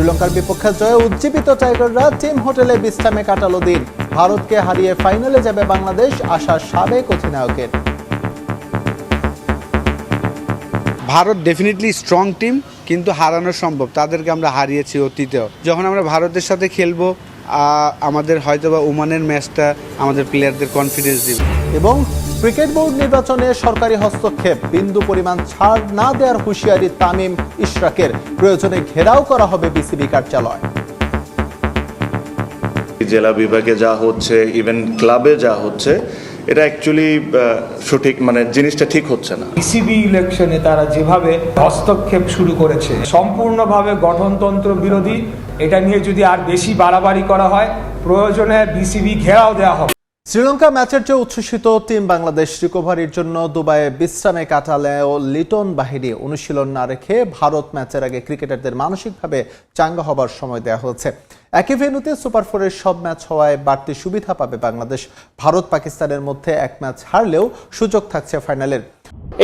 শ্রীলঙ্কার বিপক্ষে জয়ে উজ্জীবিত টাইগাররা টিম হোটেলে বিশ্রামে কাটালো দিন। ভারতকে হারিয়ে ফাইনালে যাবে বাংলাদেশ আশার সাবেক অধিনায়কের। ভারত ডেফিনেটলি স্ট্রং টিম কিন্তু হারানো সম্ভব। তাদেরকে আমরা হারিয়েছি অতীতেও। যখন আমরা ভারতের সাথে খেলব আহ, আমাদের হয়তোবা ওমানের ম্যাচটা আমাদের প্লেয়ারদের কনফিডেন্স দিবে। এবং ক্রিকেট বোর্ড নির্বাচনে সরকারি হস্তক্ষেপ। বিন্দু পরিমাণ ছাড় না দেওয়ার হুঁশিয়ারি তামিম ইশরাকের। প্রয়োজনে ঘেরাও করা হবে বিসিবি কার্যালয়। জেলা বিভাগে যা হচ্ছে ইভেন ক্লাবে যা হচ্ছে এটা অ্যাকচুয়ালি সঠিক মানে জিনিসটা ঠিক হচ্ছে না। বিসিবি ইলেকশনে তারা যেভাবে হস্তক্ষেপ শুরু করেছে সম্পূর্ণভাবে গঠনতন্ত্র বিরোধী এটা নিয়ে যদি আর বেশি বাড়াবাড়ি করা হয় প্রয়োজনে বিসিবি ঘেরাও দেওয়া হবে। শ্রীলঙ্কা ম্যাচের চেয়ে উচ্ছ্বসিত টিম বাংলাদেশ রিকভারির জন্য দুবাইয়ে বিশ্রামে কাটালে ও লিটন বাহিনী অনুশীলন না রেখে ভারত ম্যাচের আগে ক্রিকেটারদের মানসিকভাবে চাঙ্গা হবার সময় দেওয়া হয়েছে। একই ভেন্যুতে সুপার ফোরের সব ম্যাচ হওয়ায় বাড়তি সুবিধা পাবে বাংলাদেশ। ভারত পাকিস্তানের মধ্যে এক ম্যাচ হারলেও সুযোগ থাকছে ফাইনালের।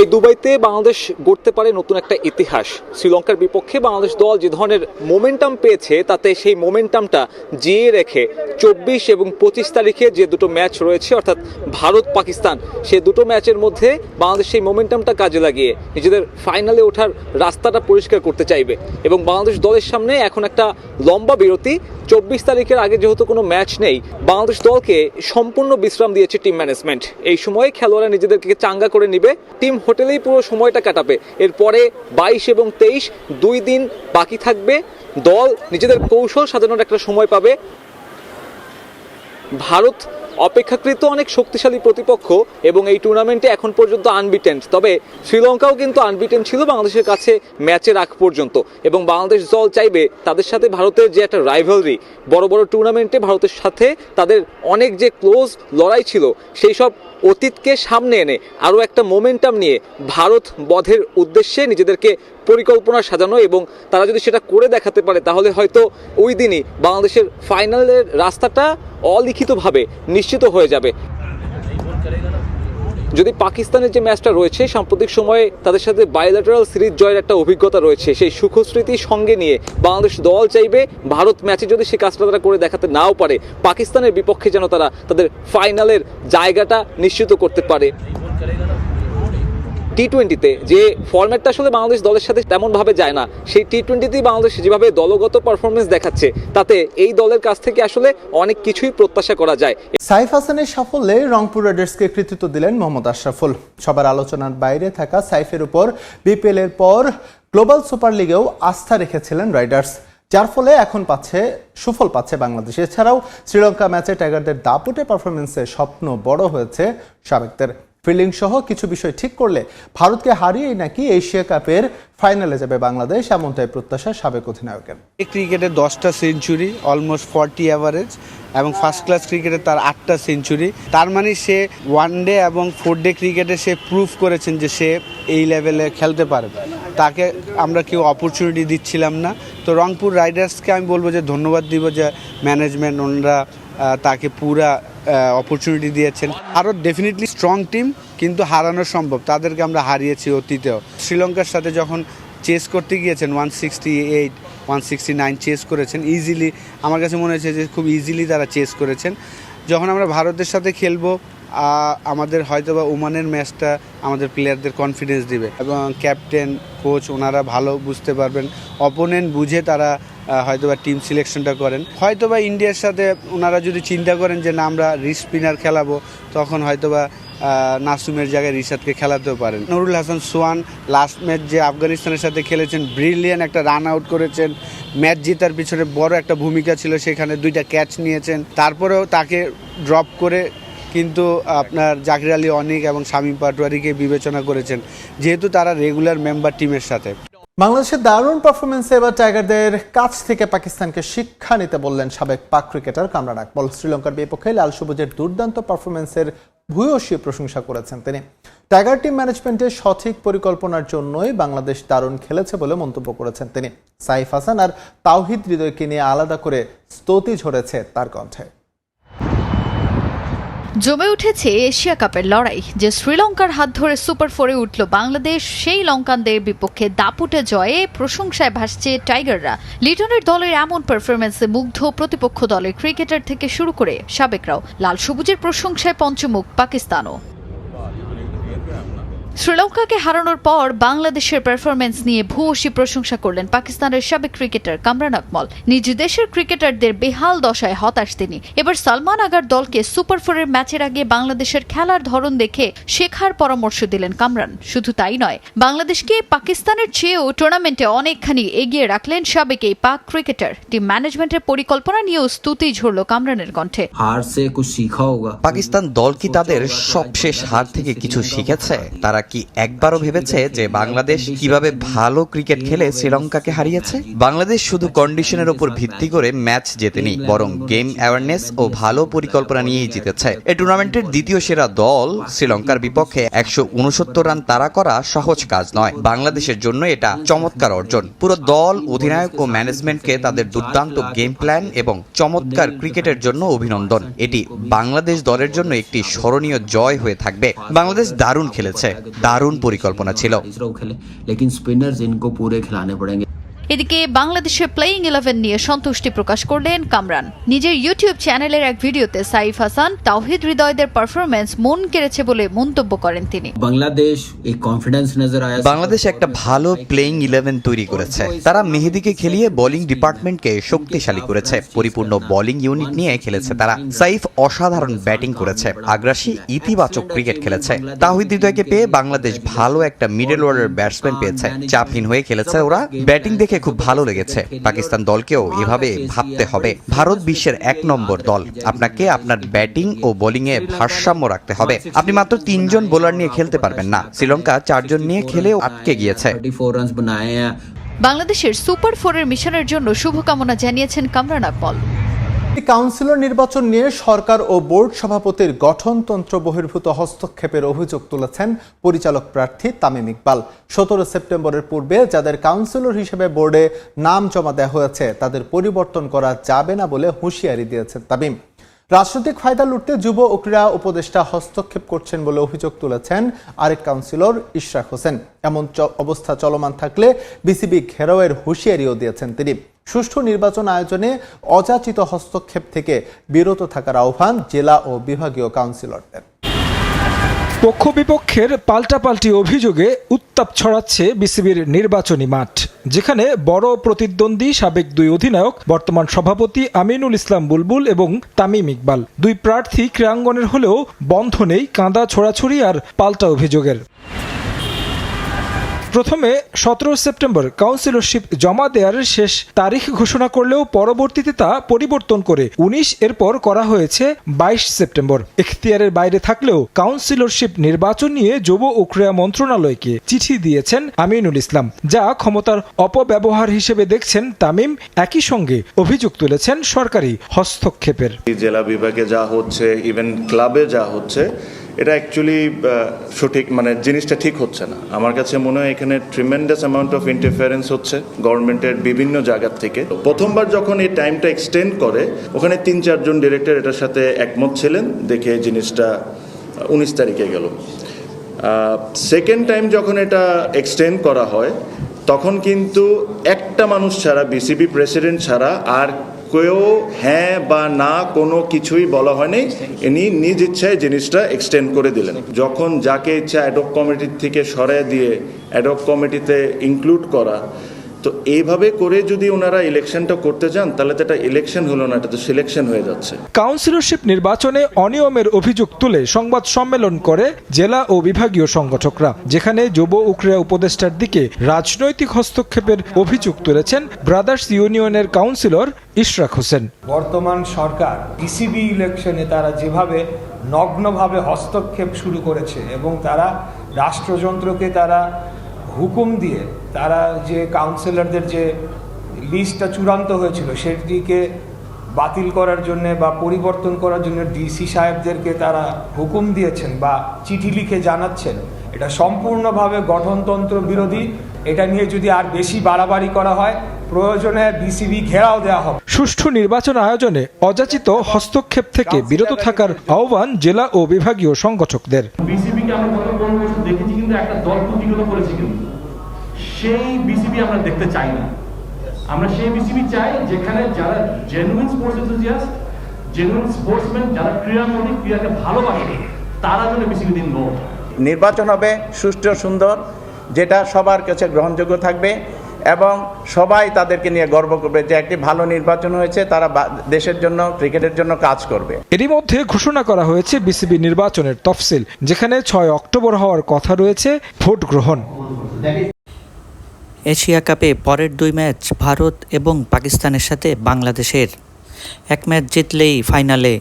এই দুবাইতে বাংলাদেশ গড়তে পারে নতুন একটা ইতিহাস। শ্রীলঙ্কার বিপক্ষে বাংলাদেশ দল যে ধরনের মোমেন্টাম পেয়েছে, তাতে সেই মোমেন্টামটা জিয়ে রেখে চব্বিশ এবং পঁচিশ তারিখে যে দুটো ম্যাচ রয়েছে, অর্থাৎ ভারত পাকিস্তান, সে দুটো ম্যাচের মধ্যে বাংলাদেশ সেই মোমেন্টামটা কাজে লাগিয়ে নিজেদের ফাইনালে ওঠার রাস্তাটা পরিষ্কার করতে চাইবে। এবং বাংলাদেশ দলের সামনে এখন একটা লম্বা বিরতি চব্বিশ তারিখের আগে যেহেতু কোনো ম্যাচ নেই, বাংলাদেশ দলকে সম্পূর্ণ বিশ্রাম দিয়েছে টিম ম্যানেজমেন্ট। এই সময়ে খেলোয়াড়রা নিজেদেরকে চাঙ্গা করে নিবে, টিম হোটেলেই পুরো সময়টা কাটাবে। এরপরে বাইশ এবং তেইশ, দুই দিন বাকি থাকবে। দল নিজেদের কৌশল সাজানোর একটা সময় পাবে। ভারত অপেক্ষাকৃত অনেক শক্তিশালী প্রতিপক্ষ এবং এই টুর্নামেন্টে এখন পর্যন্ত আনবিটেন তবে শ্রীলঙ্কাও কিন্তু আনবিটেন ছিল বাংলাদেশের কাছে ম্যাচের আগ পর্যন্ত এবং বাংলাদেশ দল চাইবে তাদের সাথে ভারতের যে একটা রাইভালরি বড় বড় টুর্নামেন্টে ভারতের সাথে তাদের অনেক যে ক্লোজ লড়াই ছিল, সেই সব অতীতকে সামনে এনে আরও একটা মোমেন্টাম নিয়ে ভারত বধের উদ্দেশ্যে নিজেদেরকে পরিকল্পনা সাজানো এবং তারা যদি সেটা করে দেখাতে পারে, তাহলে হয়তো ওই দিনই বাংলাদেশের ফাইনালের রাস্তাটা অলিখিতভাবে নিশ্চিত হয়ে যাবে। যদি পাকিস্তানের যে ম্যাচটা রয়েছে, সাম্প্রতিক সময়ে তাদের সাথে বায়োলেটারাল সিরিজ জয়ের একটা অভিজ্ঞতা রয়েছে। সেই সুখস্মৃতি সঙ্গে নিয়ে বাংলাদেশ দল চাইবে, ভারত ম্যাচে যদি সে কাজটা তারা করে দেখাতে নাও পারে, পাকিস্তানের বিপক্ষে যেন তারা তাদের ফাইনালের জায়গাটা নিশ্চিত করতে পারে। টি টোয়েন্টিতে যে ফরম্যাটটা আসলে বাংলাদেশ দলের সাথে তেমনভাবে যায় না, সেই টি টোয়েন্টিতেই বাংলাদেশ যেভাবে দলগত পারফরমেন্স দেখাচ্ছে, তাতে এই দলের কাছ থেকে আসলে অনেক কিছুই প্রত্যাশা করা যায়। সাইফ হাসানের সাফল্যে রংপুর রাইডার্সকে কৃতিত্ব দিলেন মোহাম্মদ আশরাফুল। সবার আলোচনার বাইরে থাকা সাইফের উপর বিপিএল এর পর গ্লোবাল সুপার লিগেও আস্থা রেখেছিলেন রাইডার্স যার ফলে এখন পাচ্ছে, সুফল পাচ্ছে বাংলাদেশ। এছাড়াও শ্রীলঙ্কা ম্যাচে টাইগারদের দাপুটে পারফরমেন্সে স্বপ্ন বড় হয়েছে সাবেকদের। ফিল্ডিং সহ কিছু বিষয় ঠিক করলে ভারতকে হারিয়েই নাকি এশিয়া কাপের ফাইনালে যাবে বাংলাদেশ, এমনটাই প্রত্যাশা সাবেক অধিনায়কের। ক্রিকেটে দশটা সেঞ্চুরি অলমোস্ট ফর্টি অ্যাভারেজ এবং ফার্স্ট ক্লাস ক্রিকেটে তার আটটা সেঞ্চুরি। তার মানে সে ওয়ান ডে এবং ফোর ডে ক্রিকেটে সে প্রুভ করেছেন যে সে এই লেভেলে খেলতে পারে তাকে আমরা কেউ অপরচুনিটি দিচ্ছিলাম না। তো রংপুর রাইডার্সকে আমি বলব যে ধন্যবাদ দিব যে ম্যানেজমেন্ট ওনারা তাকে পুরা অপরচুনিটি দিয়েছেন। আরও ডেফিনেটলি স্ট্রং টিম কিন্তু হারানো সম্ভব। তাদেরকে আমরা হারিয়েছি অতীতেও। শ্রীলঙ্কার সাথে যখন চেস করতে গিয়েছেন one sixty eight one sixty nine chase করেছেন ইজিলি আমার কাছে মনে হয়েছে যে খুব ইজিলি তারা চেস করেছেন। যখন আমরা ভারতের সাথে খেলব আমাদের হয়তো বা ওমানের ম্যাচটা আমাদের প্লেয়ারদের কনফিডেন্স দিবে। এবং ক্যাপ্টেন কোচ ওনারা ভালো বুঝতে পারবেন। অপোনেন্ট বুঝে তারা হয়তোবা টিম সিলেকশনটা করেন। হয়তোবা ইন্ডিয়ার সাথে ওনারা যদি চিন্তা করেন যে, না, আমরা রিস স্পিনার খেলাবো, তখন হয়তোবা নাসুমের জায়গায় রিশাদকে খেলাতেও পারেন। নুরুল হাসান সোয়ান লাস্ট ম্যাচ যে আফগানিস্তানের সাথে খেলেছেন ব্রিলিয়ান একটা রান আউট করেছেন। ম্যাচ জেতার পিছনে বড় একটা ভূমিকা ছিল, সেখানে দুইটা ক্যাচ নিয়েছেন। তারপরেও তাকে ড্রপ করে কিন্তু আপনার জাকির আলী অনিক এবং শামীম পাটোয়ারিকে বিবেচনা করেছেন, যেহেতু তারা রেগুলার মেম্বার টিমের সাথে। বাংলাদেশের দারুণ পারফরমেন্সে এবার টাইগারদের কাছ থেকে পাকিস্তানকে শিক্ষা নিতে বললেন সাবেক পাক ক্রিকেটার কামরান আকমল শ্রীলঙ্কার বিপক্ষে লাল সবুজের দুর্দান্ত পারফরমেন্সের ভূয়সী প্রশংসা করেছেন তিনি। টাইগার টিম ম্যানেজমেন্টের সঠিক পরিকল্পনার জন্যই বাংলাদেশ দারুণ খেলেছে বলে মন্তব্য করেছেন তিনি। সাইফ হাসান আর তাওহিদ হৃদয়কে নিয়ে আলাদা করে স্তুতি ঝরেছে তার কণ্ঠে। জমে উঠেছে এশিয়া কাপের লড়াই, যে শ্রীলঙ্কার হাত ধরে সুপার ফোরে উঠল বাংলাদেশ, সেই লঙ্কানদের বিপক্ষে দাপুটে জয়ে প্রশংসায় ভাসছে টাইগাররা। লিটনের দলের এমন পারফরমেন্সে মুগ্ধ প্রতিপক্ষ দলের ক্রিকেটার থেকে শুরু করে সাবেকরাও। লাল সবুজের প্রশংসায় পঞ্চমুখ পাকিস্তানও। শ্রীলঙ্কাকে হারানোর পর বাংলাদেশের পারফরমেন্স নিয়ে ভূয়সী প্রশংসা করলেন পাকিস্তানের সাবেক ক্রিকেটার কামরান আকমল। নিজ দেশের ক্রিকেটারদের বেহাল দশায় হতাশ তিনি। এবার সালমান আগার দলকে সুপার ফোরের ম্যাচের আগে বাংলাদেশের খেলার ধরন দেখে শেখার পরামর্শ দিলেন কামরান। শুধু তাই নয় বাংলাদেশকে পাকিস্তানের চেয়েও টুর্নামেন্টে অনেকখানি এগিয়ে রাখলেন সাবেক এই পাক ক্রিকেটার টিম ম্যানেজমেন্টের পরিকল্পনা নিয়েও স্তুতি ঝরল কামরানের কণ্ঠে। পাকিস্তান দল কি তাদের সবশেষ হার থেকে কিছু শিখেছে? তারা কি একবারও ভেবেছে যে বাংলাদেশ কীভাবে ভালো ক্রিকেট খেলে শ্রীলঙ্কাকে হারিয়েছে? বাংলাদেশ শুধু কন্ডিশনের উপর ভিত্তি করে ম্যাচ জেতেনি বরং গেম অ্যাওয়ারনেস ও ভালো পরিকল্পনা নিয়েই জিতেছে। এই টুর্নামেন্টের দ্বিতীয় সেরা দল, শ্রীলঙ্কার বিপক্ষে একশো উনসত্তর রান তাড়া করা সহজ কাজ নয়। বাংলাদেশের জন্য এটা চমৎকার অর্জন। পুরো দল, অধিনায়ক ও ম্যানেজমেন্টকে তাদের দুর্দান্ত গেম প্ল্যান এবং চমৎকার ক্রিকেটের জন্য অভিনন্দন। এটি বাংলাদেশ দলের জন্য একটি স্মরণীয় জয় হয়ে থাকবে। বাংলাদেশ দারুণ খেলেছে। দারুণ পরিকল্পনা ছিল। এদিকে বাংলাদেশের প্লেয়িং ইলেভেন নিয়ে সন্তুষ্টি প্রকাশ করলেন কামরান। নিজের ইউটিউব চ্যানেলের এক ভিডিওতে সাইফ হাসান তাওহিদ হৃদয়দের পারফরমেন্স মন কেড়েছে বলে মন্তব্য করেন তিনি। বাংলাদেশ কনফিডেন্স নজর আয়া বাংলাদেশ একটা ভালো প্লেয়িং ইলেভেন তৈরি করেছে। তারা মেহেদিকে খেলিয়ে বোলিং ডিপার্টমেন্টকে শক্তিশালী করেছে। পরিপূর্ণ বোলিং ইউনিট নিয়ে খেলেছে তারা। সাইফ অসাধারণ ব্যাটিং করেছে। আগ্রাসী ইতিবাচক ক্রিকেট খেলেছে। তাহিদ হৃদয়কে পেয়ে বাংলাদেশ ভালো একটা মিডল অর্ডার ব্যাটসম্যান পেয়েছে। চাপহীন হয়ে খেলেছে ওরা। ব্যাটিং দেখে দেখে খুব ভালো লেগেছে। পাকিস্তান দলকেও এভাবে ভাবতে হবে। ভারত বিশ্বের এক নম্বর দল। আপনাকে আপনার ব্যাটিং ও বোলিংয়ে ভারসাম্য রাখতে হবে। আপনি মাত্র তিনজন বোলার নিয়ে খেলতে পারবেন না। শ্রীলঙ্কা চারজন নিয়ে খেলেও আটকে গিয়েছে। বাংলাদেশের সুপার ফোরের মিশনের জন্য শুভকামনা জানিয়েছেন কামরান আকবল। কাউন্সিলর নির্বাচন নিয়ে সরকার ও বোর্ড সভাপতির গঠনতন্ত্র বহির্ভূত হস্তক্ষেপের অভিযোগ তুলেছেন পরিচালক প্রার্থী তামিম ইকবাল। সতেরো সেপ্টেম্বরের পূর্বে যাদের কাউন্সিলর হিসেবে বোর্ডে নাম জমা দেওয়া হয়েছে, তাদের পরিবর্তন করা যাবে না বলে হুঁশিয়ারি দিয়েছেন তামিম। রাজনৈতিক ফায়দা লুটতে যুব ও ক্রীড়া উপদেষ্টা হস্তক্ষেপ করছেন বলে অভিযোগ তুলেছেন আরেক কাউন্সিলর ইশরাক হোসেন। এমন অবস্থা চলমান থাকলে বিসিবি ঘেরাওয়ের হুঁশিয়ারিও দিয়েছেন তিনি। সুষ্ঠু নির্বাচন আয়োজনে অযাচিত হস্তক্ষেপ থেকে বিরত থাকার আহ্বান জেলা ও বিভাগীয় কাউন্সিলরদের। পক্ষ বিপক্ষের পাল্টাপাল্টি অভিযোগে উত্তাপ ছড়াচ্ছে বিসিবির নির্বাচনী মাঠ, যেখানে বড় প্রতিদ্বন্দ্বী সাবেক দুই অধিনায়ক, বর্তমান সভাপতি আমিনুল ইসলাম বুলবুল এবং তামিম ইকবাল। দুই প্রার্থী ক্রীড়াঙ্গনের হলেও বন্ধ নেই কাঁদা ছোড়াছুড়ি আর পাল্টা অভিযোগের। প্রথমে সতেরো সেপ্টেম্বর কাউন্সিলরশিপ জমা দেওয়ার শেষ তারিখ ঘোষণা করলেও পরবর্তীতে তা পরিবর্তন করে উনিশ এরপর করা হয়েছে বাইশ সেপ্টেম্বর। এখতিয়ারের বাইরে থাকলেও কাউন্সিলরশিপ নির্বাচন নিয়ে যুব ও ক্রীড়া মন্ত্রণালয়কে চিঠি দিয়েছেন আমিনুল ইসলাম, যা ক্ষমতার অপব্যবহার হিসেবে দেখছেন তামিম, একই সঙ্গে অভিযোগ তুলেছেন সরকারি হস্তক্ষেপের। জেলা বিভাগে যা হচ্ছে ইভেন ক্লাবে যা হচ্ছে এটা অ্যাকচুয়ালি সঠিক মানে জিনিসটা ঠিক হচ্ছে না। আমার কাছে মনে হয় এখানে ট্রিমেন্ডাস অ্যামাউন্ট অফ ইন্টারফারেন্স হচ্ছে গভর্নমেন্টের বিভিন্ন জায়গার থেকে। প্রথমবার যখন এই টাইমটা এক্সটেন্ড করে, ওখানে তিন, চারজন ডিরেক্টর এটার সাথে একমত ছিলেন, দেখে জিনিসটা উনিশ তারিখে গেল। সেকেন্ড টাইম যখন এটা এক্সটেন্ড করা হয়, তখন কিন্তু একটা মানুষ ছাড়া বিসিবি প্রেসিডেন্ট ছাড়া আর কেউ হ্যাঁ বা না কোনো কিছুই বলা হয়নি। ইনি নিজ ইচ্ছায় জিনিসটা এক্সটেন্ড করে দিলেন। যখন যাকে ইচ্ছা অ্যাডক কমিটির থেকে সরে দিয়ে অ্যাডক কমিটিতে ইনক্লুড করা তো এইভাবে করে যদি ওনারা ইলেকশনটা করতে যান তাহলে তো এটা ইলেকশন হলো না এটা তো সিলেকশন হয়ে যাচ্ছে। কাউন্সিলরশিপ নির্বাচনে অনিয়মের অভিযোগ তুলে সংবাদ সম্মেলন করে জেলা ও বিভাগীয় সংগঠকরা যেখানে যুব ও ক্রীড়া উপদেষ্টার দিকে রাজনৈতিক হস্তক্ষেপের অভিযোগ তুলেছেন ব্রাদার্স ইউনিয়নের কাউন্সিলর ইশরাক হোসেন। বর্তমান সরকার বিসিবি ইলেকশনে তারা যেভাবে নগ্নভাবে হস্তক্ষেপ শুরু করেছে এবং তারা রাষ্ট্রযন্ত্রকে তারা হুকুম দিয়ে তারা যে কাউন্সিলরদের যে লিস্টটা চূড়ান্ত হয়েছিল সেটিকে বাতিল করার জন্য বা পরিবর্তন করার জন্য ডিসি সাহেবদেরকে তারা হুকুম দিয়েছেন বা চিঠি লিখে জানাচ্ছেন এটা সম্পূর্ণভাবে গঠনতন্ত্র বিরোধী। এটা নিয়ে যদি আর বেশি বাড়াবাড়ি করা হয় প্রয়োজনে বিসিবি ঘেরাও দেওয়া হবে। সুষ্ঠু নির্বাচন আয়োজনে অযাচিত হস্তক্ষেপ থেকে বিরত থাকার আহ্বান জেলা ও বিভাগীয় সংগঠকদের। বিসিবিকে আমরা কিন্তু একটা দল প্রতিহত করেছে কিন্তু। সেই বিসিবি আমরা দেখতে চাই না। আমরা সেই বিসিবি চাই যেখানে যারা genuine sports enthusiast genuine sportsman যারা ক্রীড়ার মধ্যে ক্রীড়াকে ভালোবাসে, তারা যেন বিসিবিতে ইনভলভ নির্বাচন হবে সুষ্ঠু সুন্দর, যেটা সবার কাছে গ্রহণযোগ্য থাকবে। এবং সবাই তাদেরকে নিয়ে গর্ব করবে যে একটি ভালো নির্বাচন হয়েছে তারা বা- দেশের জন্য ক্রিকেটের জন্য কাজ করবে। এরই মধ্যে ঘোষণা করা হয়েছে বিসিবি নির্বাচনের তফসিল যেখানে ছয় অক্টোবর হওয়ার কথা রয়েছে ভোট গ্রহণ। এশিয়া কাপে পরের দুই ম্যাচ ভারত এবং পাকিস্তানের সাথে বাংলাদেশের। এক ম্যাচ জিতলেই ফাইনালে